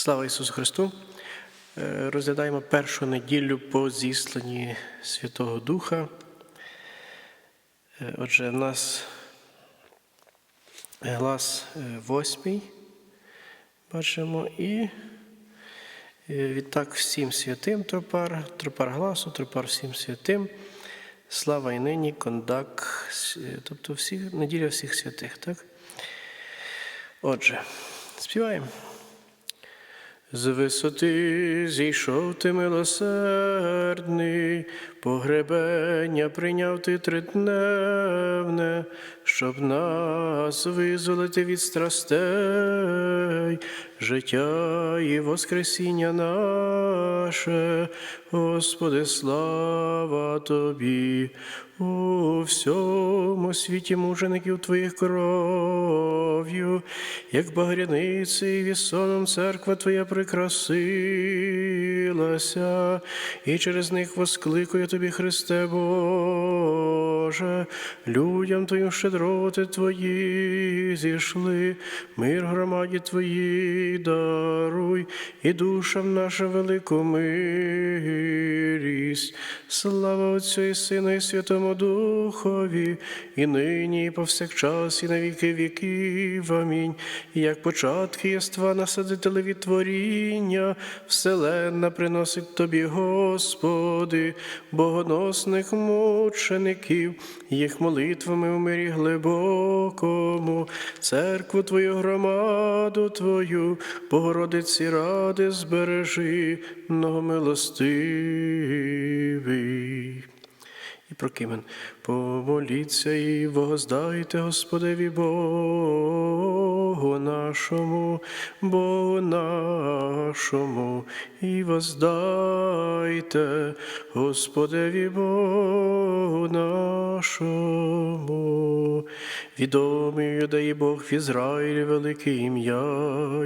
Слава Ісусу Христу! Е, Розглядаємо першу неділю по зісланні Святого Духа. Е, Отже, в нас глас е, восьмий, бачимо, і відтак всім святим тропар, тропар гласу, тропар всім святим. Слава і нині, кондак, тобто всі, неділя всіх святих. Так? Отже, співаємо. З висоти зійшов ти милосердний, погребення прийняв ти тридневне, щоб нас визволити від страстей, життя і воскресіння наше, Господи, слава Тобі, у всьому світі мужеників Твоїх кров'ю, як багряниці вісоном церква Твоя прикрасилася, і через них воскликує Тобі, Христе Боже, людям Твоїм щедроти Твої зійшли, мир громаді Твоїй даруй, і душам нашим велику милість. Слава Отцю і Сину, і Святому Духові, і нині, і повсякчас, і на віки віків. Амінь. Як початки єства насадителеві творіння, вселенна приносить Тобі, Господи, богоносних мучеників, їх молитвами в мирі глибокому, церкву Твою, громаду Твою, Богородиці ради збережи, многомилостивий. І прокимен. Помоліться і воздайте Господеві Богу нашому, Богу нашому, і воздайте Господеві Богу нашому. Відомий юдеї Бог в Ізраїлі, велике ім'я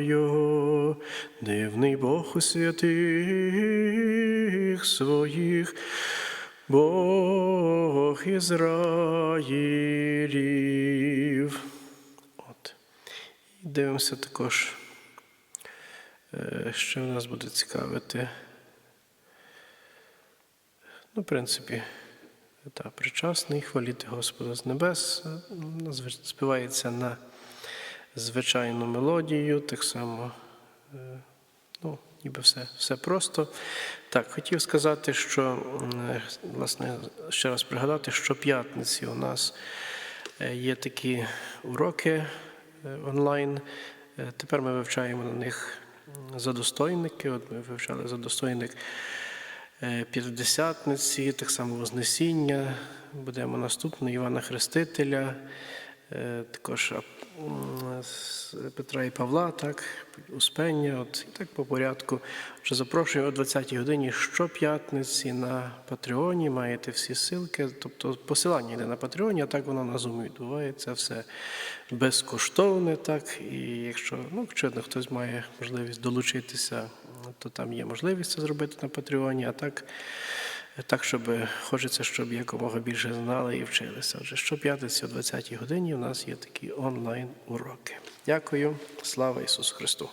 Його, дивний Бог у святих своїх. Бог Ізраїлів. Дивимося також, е, що в нас буде цікавити. Ну, в принципі, та, причасний, хваліти Господа з небес. е, Співається на звичайну мелодію, так само. е, Ну, ніби все, все просто. Так, хотів сказати, що власне ще раз пригадати, що п'ятниці у нас є такі уроки онлайн. Е, Тепер ми вивчаємо на них задостойники. От ми вивчали задостойник е, П'ятдесятниці, так само Вознесіння. Будемо наступний Івана Хрестителя, е, також Петра і Павла, так, Успення, от, і так по порядку. Вже запрошую о 20-й годині щоп'ятниці на Патреоні. Маєте всі ссылки, тобто посилання йде на Патреоні, а так воно на Zoom відбувається. Все безкоштовне. Так, і якщо, ну, очевидно, хтось має можливість долучитися, то там є можливість це зробити на Патреоні, а так. Так, щоб хочеться, щоб якомога більше знали і вчилися. Отже, щоп'ятниці о 20-й годині у нас є такі онлайн-уроки. Дякую, слава Ісусу Христу!